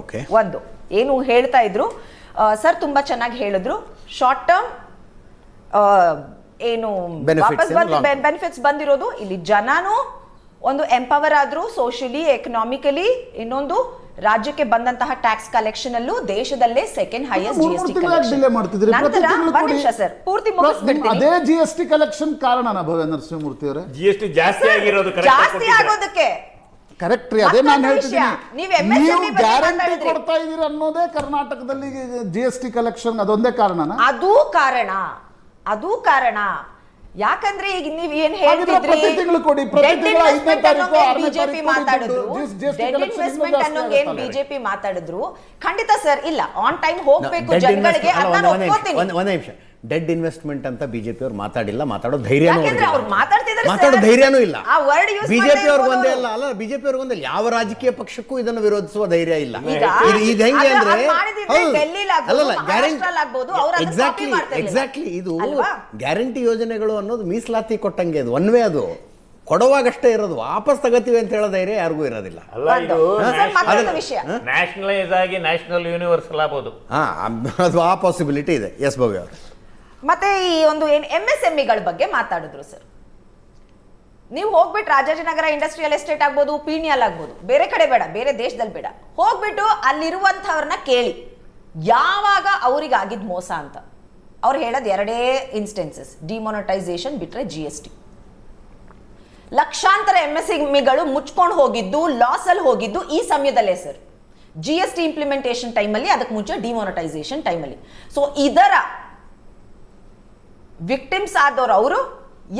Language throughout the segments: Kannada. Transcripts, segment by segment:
ಓಕೆ ಒಂದು. ಏನು ಹೇಳ್ತಾ ಇದ್ರು ಸರ್ ತುಂಬಾ ಚೆನ್ನಾಗಿ ಹೇಳಿದ್ರು. ಶಾರ್ಟ್ ಟರ್ಮ್ ಏನು ವಾಪಸ್ ಬೆನಿಫಿಟ್ಸ್ ಬಂದಿರೋದು ಇಲ್ಲಿ ಜನಾನು ಒಂದು ಎಂಪವರ್ ಆದ್ರು ಸೋಷಿಯಲಿ ಎಕನಾಮಿಕಲಿ ಇನ್ನೊಂದು ರಾಜ್ಯಕ್ಕೆ ಬಂದಂತಹ ಟ್ಯಾಕ್ಸ್ ಕಲೆಕ್ಷನ್ ಅಲ್ಲೂ ದೇಶದಲ್ಲೇ ಸೆಕೆಂಡ್ ಹೈಯೆಸ್ಟ್ ಜಿ ಮೂರ್ ಎಸ್ ಟಿ ತಿಂಗಳು ಡಿಲೇ ಮಾಡ್ತಿದ್ರಿ ಪ್ರತಿ ನಂತರ ತಿಂಗಳು ಒಂದ್ ಕೊಡಿ. ನಿಮಿಷ ಸರ್. ಪೂರ್ತಿ ಅದೇ ಜಿಎಸ್ಟಿ ಕಲೆಕ್ಷನ್ ಕಾರಣನ ಭವ್ಯ ನರಸಿಂಹಮೂರ್ತಿ ಅವರೇ? ಜಿಎಸ್ಟಿ ಎಸ್ ಟಿ ಜಾಸ್ತಿ ಆಗಿರೋದು ಜಾಸ್ತಿ ಆಗೋದಕ್ಕೆ. ಕರೆಕ್ಟ್ ರೀ. ಅದೇ ನಾನು ಹೇಳ್ತಿದ್ದೀನಿ. ನೀವು ಗ್ಯಾರಂಟಿ ಕೊಡ್ತಾ ಇದೀರ ಅನ್ನೋದೇ ಕರ್ನಾಟಕದಲ್ಲಿ ಜಿ ಎಸ್ ಟಿ ಕಲೆಕ್ಷನ್ ಅದೊಂದೇ ಕಾರಣ ಅದು ಕಾರಣ ಅದು ಕಾರಣ. ಯಾಕಂದ್ರೆ ಈಗ ನೀವ್ ಏನ್ ಹಾಗಿದ್ರೆ ಪ್ರತಿ ತಿಂಗಳು ಪ್ರತಿ ತಿಂಗಳು ಐದನೇ investment ತಾರೀಕು, ಅನ್ನೋಂಗ್ ಬಿಜೆಪಿ ಮಾತಾಡಿದ್ರು ಡೆಡ್ ಇನ್ವೆಸ್ಟ್ಮೆಂಟ್ ಜಾಸ್ತಿ ಅನ್ನೋಂಗ್ ಏನ್ ಬಿಜೆಪಿ ಮಾತಾಡಿದ್ರು ಖಂಡಿತ ಸರ್ ಇಲ್ಲ. ಆನ್ ಟೈಮ್ ಹೋಗ್ಬೇಕು ಜನಗಳಿಗೆ ಒಂದ್ ನಿಮಿಷ ಡೆಡ್ ಇನ್ವೆಸ್ಟ್ಮೆಂಟ್ ಅಂತ ಬಿಜೆಪಿ ಅವ್ರು ಮಾತಾಡಿಲ್ಲ ಮಾತಾಡೋ ಧೈರ್ಯ. ಅವ್ರು ಮಾತಾಡ್ತಿದ್ದಾರೆ ಮಾತಾಡೋ. ಧೈರ್ಯನೂ ಇಲ್ಲ. ಬಿಜೆಪಿ ಅವ್ರಿಗೆ ಒಂದೇ ಇಲ್ಲ ಅಲ್ಲ ಅಲ್ಲ ಬಿಜೆಪಿ ಅವ್ರಿಗೆ ಒಂದೇ. ಯಾವ ರಾಜಕೀಯ ಪಕ್ಷಕ್ಕೂ ಇದನ್ನು ವಿರೋಧಿಸುವ ಧೈರ್ಯ ಇಲ್ಲ. ಈಗ ಇದು ಹೆಂಗೆ ಅಂದ್ರೆ ಅಲ್ಲ ಎಕ್ಸಾಕ್ಟ್ಲಿ ಎಕ್ಸಾಕ್ಟ್ಲಿ ಇದು? ಗ್ಯಾರಂಟಿ ಯೋಜನೆಗಳು ಅನ್ನೋದು ಮೀಸಲಾತಿ ಕೊಟ್ಟಂಗೆ ಅದು. ಒನ್ವೇ ಅದು. ಕೊಡುವಾಗಷ್ಟೇ ಇರೋದು. ವಾಪಸ್ ತಗತೀವಿ ಅಂತ ಹೇಳೋ ಧೈರ್ಯ ಯಾರಿಗೂ ಇರೋದಿಲ್ಲ. ನ್ಯಾಷನಲೈಸ್ ಆಗಿ ನ್ಯಾಷನಲ್ ಯೂನಿವರ್ಸಲ್ ಆಗ್ಬೋದು. ಹಾ ಅದು ಆ ಪಾಸಿಬಿಲಿಟಿ ಇದೆ. ಎಸ್ ಭವ್ಯ ಅವರು. ಮತ್ತೆ ಈ ಒಂದು ಏನ್ ಎಂ ಎಸ್ ಎಂಇಗಳ ಬಗ್ಗೆ ಮಾತಾಡಿದ್ರು ಸರ್? ನೀವು ಹೋಗ್ಬಿಟ್ಟು ರಾಜಾಜಿನಗರ ಇಂಡಸ್ಟ್ರಿಯಲ್ ಎಸ್ಟೇಟ್ ಆಗ್ಬೋದು, ಪೀಣಿಯಲ್ ಆಗ್ಬೋದು, ಬೇರೆ ಕಡೆ ಬೇಡ, ಬೇರೆ ದೇಶದಲ್ಲಿ ಬೇಡ. ಹೋಗ್ಬಿಟ್ಟು ಅಲ್ಲಿರುವಂಥವ್ರನ್ನ ಕೇಳಿ. ಯಾವಾಗ ಅವ್ರಿಗೆ ಮೋಸ ಅಂತ? ಅವ್ರು ಹೇಳೋದು ಎರಡೇ ಇನ್ಸ್ಟೆನ್ಸಸ್ ಡಿಮೋನಟೈಸೇಷನ್ ಬಿಟ್ರೆ ಜಿ ಎಸ್ ಟಿ ಲಕ್ಷಾಂತರ ಎಂ ಎಸ್ ಎಂಇಗಳು ಮುಚ್ಕೊಂಡು ಹೋಗಿದ್ದು ಲಾಸ್ ಅಲ್ಲಿ ಹೋಗಿದ್ದು ಈ ಸಮಯದಲ್ಲೇ sir G S T implementation ಟೈಮಲ್ಲಿ ಅದಕ್ಕೆ ಮುಂಚೆ ಡಿಮೋನಟೈಸೇಷನ್ ಟೈಮಲ್ಲಿ ಸೊ ಇದರ ವಿಕ್ಟಿಮ್ಸ್ ಆದವರು ಅವರು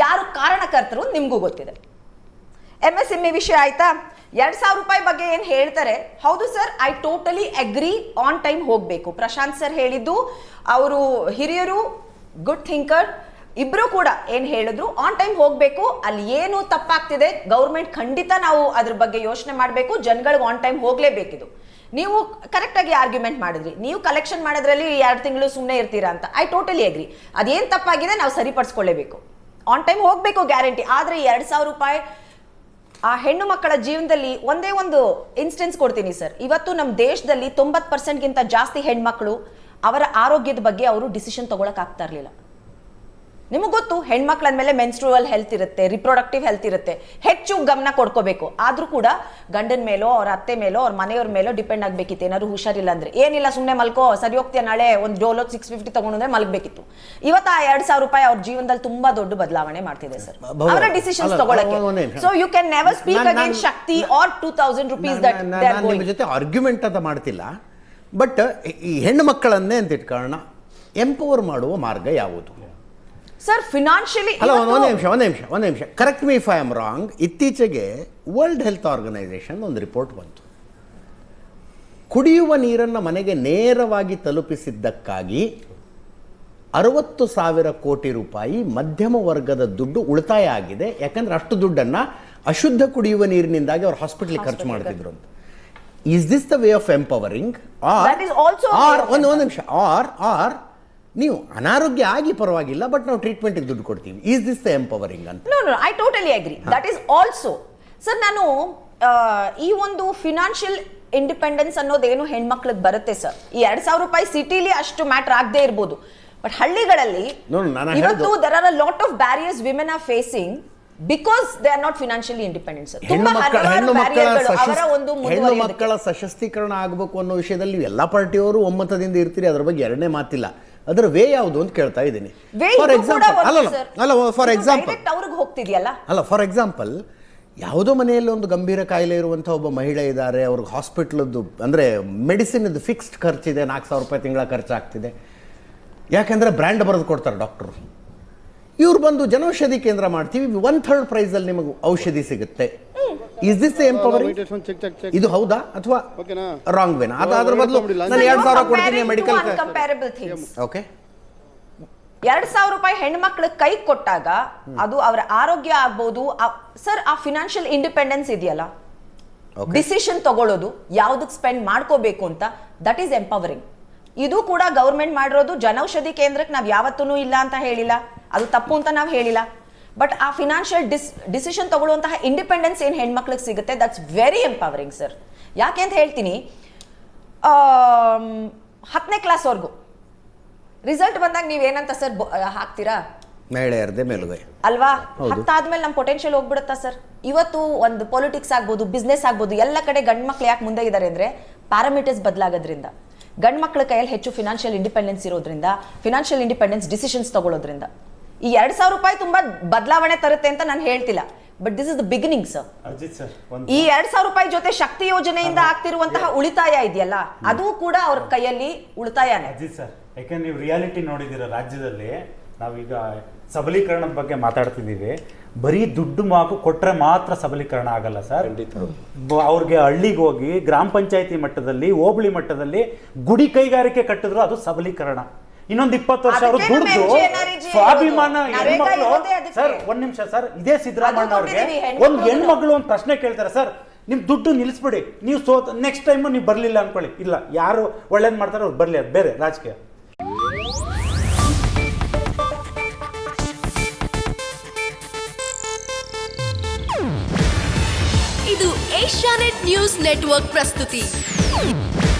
ಯಾರು ಕಾರಣಕರ್ತರು ನಿಮಗೂ ಗೊತ್ತಿದೆ. ಎಂ ಎಸ್ ಎಂ ಇ ವಿಷಯ ಆಯ್ತಾ? ಎರಡ್ ಸಾವಿರ ರೂಪಾಯಿ ಬಗ್ಗೆ ಏನು ಹೇಳ್ತಾರೆ? ಹೌದು sir I totally agree on time ಹೋಗಬೇಕು. ಪ್ರಶಾಂತ್ ಸರ್ ಹೇಳಿದ್ದು, ಅವರು ಹಿರಿಯರು ಗುಡ್ ಥಿಂಕರ್ ಇಬ್ರು ಕೂಡ ಏನು ಹೇಳಿದ್ರು ಆನ್ ಟೈಮ್ ಹೋಗಬೇಕು. ಅಲ್ಲಿ ಏನು ತಪ್ಪಾಗ್ತಿದೆ ಗೌರ್ಮೆಂಟ್ ಖಂಡಿತ ನಾವು ಅದ್ರ ಬಗ್ಗೆ ಯೋಚನೆ ಮಾಡಬೇಕು, ಜನಗಳಿಗೆ ಆನ್ ಟೈಮ್ ಹೋಗ್ಲೇಬೇಕಿದು. ನೀವು ಕರೆಕ್ಟಾಗಿ ಆರ್ಗ್ಯುಮೆಂಟ್ ಮಾಡಿದ್ರಿ. ನೀವು ಕಲೆಕ್ಷನ್ ಮಾಡೋದ್ರಲ್ಲಿ ಎರಡು ತಿಂಗಳು ಸುಮ್ಮನೆ ಇರ್ತೀರಾ ಅಂತ. ಐ ಟೋಟಲಿ ಅಗ್ರಿ ಅದೇನು ತಪ್ಪಾಗಿದೆ, ನಾವು ಸರಿಪಡಿಸ್ಕೊಳ್ಳೇಬೇಕು. ಆನ್ ಟೈಮ್ ಹೋಗ್ಬೇಕು ಗ್ಯಾರಂಟಿ ಆದ್ರೆ ಎರಡ್ ಸಾವಿರ ರೂಪಾಯಿ ಆ ಹೆಣ್ಣು ಮಕ್ಕಳ ಜೀವನದಲ್ಲಿ ಒಂದೇ ಒಂದು ಇನ್ಸ್ಟೆನ್ಸ್ ಕೊಡ್ತೀನಿ ಸರ್ ಇವತ್ತು ನಮ್ಮ ದೇಶದಲ್ಲಿ ತೊಂಬತ್ತು ಪರ್ಸೆಂಟ್ಗಿಂತ ಜಾಸ್ತಿ ಹೆಣ್ಮಕ್ಳು ಅವರ ಆರೋಗ್ಯದ ಬಗ್ಗೆ ಅವರು ಡಿಸಿಷನ್ ತಗೊಳಕ್ ಆಗ್ತಾ ಇರಲಿಲ್ಲ. ನಿಮಗೆ ಗೊತ್ತು ಹೆಣ್ಮಕ್ಳ ಅಂದಮೇಲೆ ಮೆನ್ಸ್ಟ್ರುವಲ್ ಹೆಲ್ತ್ ಇರುತ್ತೆ ರಿಪ್ರೊಡಕ್ಟಿವ್ ಹೆಲ್ತ್ ಇರುತ್ತೆ. ಹೆಚ್ಚು ಗಮನ ಕೊಡ್ಕೋಬೇಕು. ಆದ್ರೂ ಕೂಡ ಗಂಡನ ಮೇಲೋ ಅವ್ರ ಅತ್ತೆ ಮೇಲೋ ಅವ್ರ ಮನೆಯವ್ರ ಮೇಲೋ ಡಿಪೆಂಡ್ ಆಗಬೇಕಿತ್ತು. ಏನಾದ್ರು ಹುಷಾರಿಲ್ಲ ಅಂದರೆ. ಏನಿಲ್ಲ ಸುಮ್ಮನೆ ಮಲ್ಕೋ ಸರಿ ಹೋಗ್ತೀಯ ನಾಳೆ ಒಂದು ಡೋಲೋ ಸಿಕ್ಸ್ ಫಿಫ್ಟಿ ತಗೊಂಡ್ರೆ ಮಲಗಬೇಕಿತ್ತು. ಇವತ್ತು ಆ ಎರಡ್ ಸಾವಿರ ರೂಪಾಯಿ ಅವ್ರ ಜೀವನದಲ್ಲಿ ತುಂಬಾ ದೊಡ್ಡ ಬದಲಾವಣೆ ಮಾಡ್ತಿದೆ ಸರ್. ಅವರ ಡಿಸಿಷನ್ಸ್ ತಗೊಳಕ್ಕೆ. So you can never speak again Shakti or two thousand rupees that ಜೊತೆ ಆರ್ಗ್ಯುಮೆಂಟ್ ಅಂತ ಮಾಡ್ತಿಲ್ಲ. ಬಟ್ ಈ ಹೆಣ್ಣು ಮಕ್ಕಳನ್ನೇ ಅಂತ ಇಟ್ಕೊಳ್ಳೋಣ. ಎಂಪವರ್ ಮಾಡುವ ಮಾರ್ಗ ಯಾವುದು? ಸರ್ ಫಿನಾನ್ಷಿಯಲಿ ಅಲ್ಲ ಒಂದು ನಿಮಿಷ ಒಂದು ನಿಮಿಷ ಒಂದು ನಿಮಿಷ correct me if I am wrong ಇತ್ತೀಚೆಗೆ ವರ್ಲ್ಡ್ ಹೆಲ್ತ್ ಆರ್ಗನೈಸೇಷನ್ ಒಂದು ರಿಪೋರ್ಟ್ ಬಂತು. ಕುಡಿಯುವ ನೀರನ್ನು ಮನೆಗೆ ನೇರವಾಗಿ ತಲುಪಿಸಿದ್ದಕ್ಕಾಗಿ ಅರವತ್ತು ಸಾವಿರ ಕೋಟಿ ರೂಪಾಯಿ ಮಧ್ಯಮ ವರ್ಗದ ದುಡ್ಡು ಉಳಿತಾಯ ಆಗಿದೆ. ಯಾಕಂದ್ರೆ ಅಷ್ಟು ದುಡ್ಡನ್ನು ಅಶುದ್ಧ ಕುಡಿಯುವ ನೀರಿನಿಂದಾಗಿ ಅವ್ರು ಹಾಸ್ಪಿಟ್ಲಿಗೆ ಖರ್ಚು ಮಾಡ್ತಿದ್ರು ಅಂತ. Is this the way of empowering or ಒಂದು ಒಂದು ನಿಮಿಷ. ಆರ್ ಆರ್ ನೀವು ಅನಾರೋಗ್ಯ ಆಗಿ ಪರವಾಗಿಲ್ಲ ಬಟ್ ನಾವು ಟ್ರೀಟ್ಮೆಂಟ್ ದುಡ್ಡು ಕೊಡ್ತೀವಿ. ಈಸ್ ದಿಸ್ ಎಂಪವರಿಂಗ್ ಅಂತ? No no I totally agree that is also sir ನಾನು ಈ ಒಂದು ಫಿನಾನ್ಷಿಯಲ್ ಇಂಡಿಪೆಂಡೆನ್ಸ್ ಅನ್ನೋದೇನು ಹೆಣ್ಮಕ್ಳಿಗೆ ಬರುತ್ತೆ ಸರ್ ಈ ಎರಡ್ ಸಾವಿರ ರೂಪಾಯಿ ಸಿಟಿಲಿ ಅಷ್ಟು ಮ್ಯಾಟರ್ ಆಗದೆ ಇರ್ಬೋದು. ಬಟ್ ಹಳ್ಳಿಗಳಲ್ಲಿ ಇವತ್ತು there are a lot of barriers women are facing because they are not financially independent sir ಹೆಣ್ಣು ಮಕ್ಕಳ ಹೆಣ್ಣು ಸಶಸ್ತೀಕರಣ ಆಗಬೇಕು ಅನ್ನೋ ವಿಷಯದಲ್ಲಿ ಎಲ್ಲ ಪಾರ್ಟಿಯವರು ಒಮ್ಮತದಿಂದ ಇರ್ತೀರಿ ಅದ್ರ ಬಗ್ಗೆ ಎರಡನೇ ಮಾತಿಲ್ಲ. ಅದರ ವೇ ಯಾವುದು ಅಂತ ಕೇಳ್ತಾ ಇದ್ದೀನಿ. ಫಾರ್ ಎಕ್ಸಾಂಪಲ್ ಅಲ್ಲ ಅಲ್ಲ ಫಾರ್ ಎಕ್ಸಾಂಪಲ್ ಅವ್ರಿಗೆ ಹೋಗ್ತಿದೆಯಲ್ಲ? ಅಲ್ಲ ಫಾರ್ ಎಕ್ಸಾಂಪಲ್ ಯಾವುದೋ ಮನೆಯಲ್ಲಿ ಒಂದು ಗಂಭೀರ ಕಾಯಿಲೆ ಇರುವಂಥ ಒಬ್ಬ ಮಹಿಳೆ ಇದ್ದಾರೆ ಅವ್ರಿಗೆ ಹಾಸ್ಪಿಟ್ಲದ್ದು ಅಂದರೆ ಮೆಡಿಸಿನ್ದು ಫಿಕ್ಸ್ಡ್ ಖರ್ಚಿದೆ ನಾಲ್ಕು ಸಾವಿರ ರೂಪಾಯಿ ತಿಂಗಳ ಖರ್ಚಾಗ್ತಿದೆ. ಯಾಕೆಂದರೆ ಬ್ರ್ಯಾಂಡ್ ಬರೆದು ಕೊಡ್ತಾರೆ ಡಾಕ್ಟ್ರು ಇವ್ರು ಬಂದು ಜನೌಷಧಿ ಕೇಂದ್ರ ಮಾಡ್ತೀವಿ ಒನ್ ಥರ್ಡ್ ಪ್ರೈಸಲ್ಲಿ ನಿಮಗೆ ಔಷಧಿ ಸಿಗುತ್ತೆ. ಇಸ್ ದಿಸ್ ಸೇಮ್ ಚೆಕ್ ಇದು ಹೌದಾ ಅಥವಾ ಓಕೆನಾ? ರಾಂಗ್ ವೇನಾ ಅದು ಅದ್ರ ಬದಲು ನಾನು ಎರಡು ಸಾವಿರ ಕೊಡ್ತೀನಿ ಮೆಡಿಕಲ್ ಥಿಂಗ್ಸ್. ಓಕೆ ಎರಡ್ ಸಾವಿರ ರೂಪಾಯಿ ಹೆಣ್ಮಕ್ಳ ಕೈ ಕೊಟ್ಟಾಗ ಅದು ಅವರ ಆರೋಗ್ಯ ಆಗ್ಬೋದು. ಸರ್ ಆ ಫಿನಾನ್ಷಿಯಲ್ ಇಂಡಿಪೆಂಡೆನ್ಸ್ ಇದೆಯಲ್ಲ? ಡಿಸಿಷನ್ ತಗೊಳ್ಳೋದು ಯಾವ್ದಕ್ಕೆ ಸ್ಪೆಂಡ್ ಮಾಡ್ಕೋಬೇಕು ಅಂತ ದಟ್ ಈಸ್ ಎಂಪವರಿಂಗ್ ಇದು ಕೂಡ ಗೌರ್ಮೆಂಟ್ ಮಾಡಿರೋದು ಜನೌಷಧಿ ಕೇಂದ್ರಕ್ಕೆ ನಾವ್ ಯಾವತ್ತೂ ಇಲ್ಲ ಅಂತ ಹೇಳಿಲ್ಲ. ಅದು ತಪ್ಪು ಅಂತ ನಾವು ಹೇಳಿಲ್ಲ. ಬಟ್ ಆ ಫಿನಾನ್ಷಿಯಲ್ ಡಿಸ್ ಡಿಸಿಷನ್ ತಗೊಳ್ಳುವಂತಹ ಇಂಡಿಪೆಂಡೆನ್ಸ್ ಏನು ಹೆಣ್ಮಕ್ಳಿಗೆ ಸಿಗುತ್ತೆ ದಟ್ಸ್ ವೆರಿ ಎಂಪವರಿಂಗ್ ಸರ್ ಯಾಕೆ ಅಂತ ಹೇಳ್ತೀನಿ ಹತ್ತನೇ ಕ್ಲಾಸ್ವರೆಗೂ ರಿಸಲ್ಟ್ ಬಂದಾಗ ನೀವೇನಂತ ಸರ್ ಹಾಕ್ತೀರಾ? ಮಹಿಳೆಯರದೇ ಮೇಲುಗೈ. ಅಲ್ವಾ. ಹತ್ತಾದ್ಮೇಲೆ ನಮ್ಮ ಪೊಟೆನ್ಷಿಯಲ್ ಹೋಗ್ಬಿಡುತ್ತಾ ಸರ್ ಇವತ್ತು ಒಂದು ಪೊಲಿಟಿಕ್ಸ್ ಆಗ್ಬೋದು ಬಿಸ್ನೆಸ್ ಆಗ್ಬೋದು ಎಲ್ಲ ಕಡೆ ಗಂಡ್ ಮಕ್ಳು ಯಾಕೆ ಮುಂದೆ ಇದ್ದಾರೆ ಅಂದ್ರೆ ಪ್ಯಾರಾಮೀಟರ್ಸ್ ಬದಲಾಗೋದ್ರಿಂದ. ಗಂಡ್ ಮಕ್ಳ ಕೈಯಲ್ಲಿ ಹೆಚ್ಚು ಫಿನಾನ್ಷಿಯಲ್ ಇಂಡಿಪೆಂಡೆನ್ಸ್ ಇರೋದ್ರಿಂದ ಫಿನಾನ್ಷಿಯಲ್ ಇಂಡಿಪೆಂಡೆನ್ಸ್ ಡಿಸಿಷನ್ಸ್ ತಗೊಳ್ಳೋದ್ರಿಂದ ಈ ಎರಡ್ ಸಾವಿರ ರೂಪಾಯಿ ತುಂಬಾ ಬದಲಾವಣೆ ತರುತ್ತೆ ಅಂತ ನಾನು ಹೇಳ್ತಿಲ್ಲ. But this is the beginning sir Ajit sir ಒಂದು ಈ ಎರಡ್ ಸಾವಿರ ರೂಪಾಯಿ ಜೊತೆ ಶಕ್ತಿ ಯೋಜನೆಯಿಂದ ಆಗ್ತಿರುವಂತಹ ಉಳಿತಾಯ ಇದೆಯಲ್ಲ ಅದು ಕೂಡ ಅವ್ರ ಕೈಯಲ್ಲಿ ಉಳಿತಾಯನೇ. ಅಜಿತ್ ಸರ್ ಯಾಕಂದ್ರೆ ನೀವು ರಿಯಾಲಿಟಿ ನೋಡಿದಿರ ರಾಜ್ಯದಲ್ಲಿ? ನಾವೀಗ ಸಬಲೀಕರಣದ ಬಗ್ಗೆ ಮಾತಾಡ್ತಿದ್ದೀವಿ. ಬರೀ ದುಡ್ಡು ಮಾಕು ಕೊಟ್ಟರೆ ಮಾತ್ರ ಸಬಲೀಕರಣ ಆಗಲ್ಲ ಸರ್. ಅವ್ರಿಗೆ ಹಳ್ಳಿಗೆ ಹೋಗಿ ಗ್ರಾಮ ಪಂಚಾಯತಿ ಮಟ್ಟದಲ್ಲಿ ಹೋಬಳಿ ಮಟ್ಟದಲ್ಲಿ ಗುಡಿ ಕೈಗಾರಿಕೆ ಕಟ್ಟಿದ್ರು ಅದು ಸಬಲೀಕರಣ. ಇನ್ನೊಂದು ಇಪ್ಪತ್ತು ವರ್ಷ ಅವರು ದುಡ್ದು ಸ್ವಾಭಿಮಾನ. ಹೆಣ್ಮಕ್ಳು ಸರ್ ಒಂದ್ ನಿಮಿಷ ಸರ್ ಇದೇ ಸಿದ್ದರಾಮಣ್ಣ ಅವ್ರಿಗೆ ಒಂದು ಹೆಣ್ಮಕ್ಳು ಒಂದ್ ಒಂದು ಪ್ರಶ್ನೆ ಕೇಳ್ತಾರೆ ಸರ್ ನಿಮ್ ದುಡ್ಡು ನಿಲ್ಲಿಸ್ಬಿಡಿ ನೀವು ಸೋತ್ ನೆಕ್ಸ್ಟ್ ಟೈಮ್ ನೀವು ಬರ್ಲಿಲ್ಲ ಅನ್ಕೊಳ್ಳಿ. ಇಲ್ಲ ಯಾರು ಒಳ್ಳೇದ್ ಮಾಡ್ತಾರೆ ಅವ್ರು ಬರ್ಲಿ ಅದು ಬೇರೆ ರಾಜಕೀಯ. ಇದು ಏಷ್ಯಾನೆಟ್ ನ್ಯೂಸ್ ನೆಟ್ವರ್ಕ್ ಪ್ರಸ್ತುತಿ.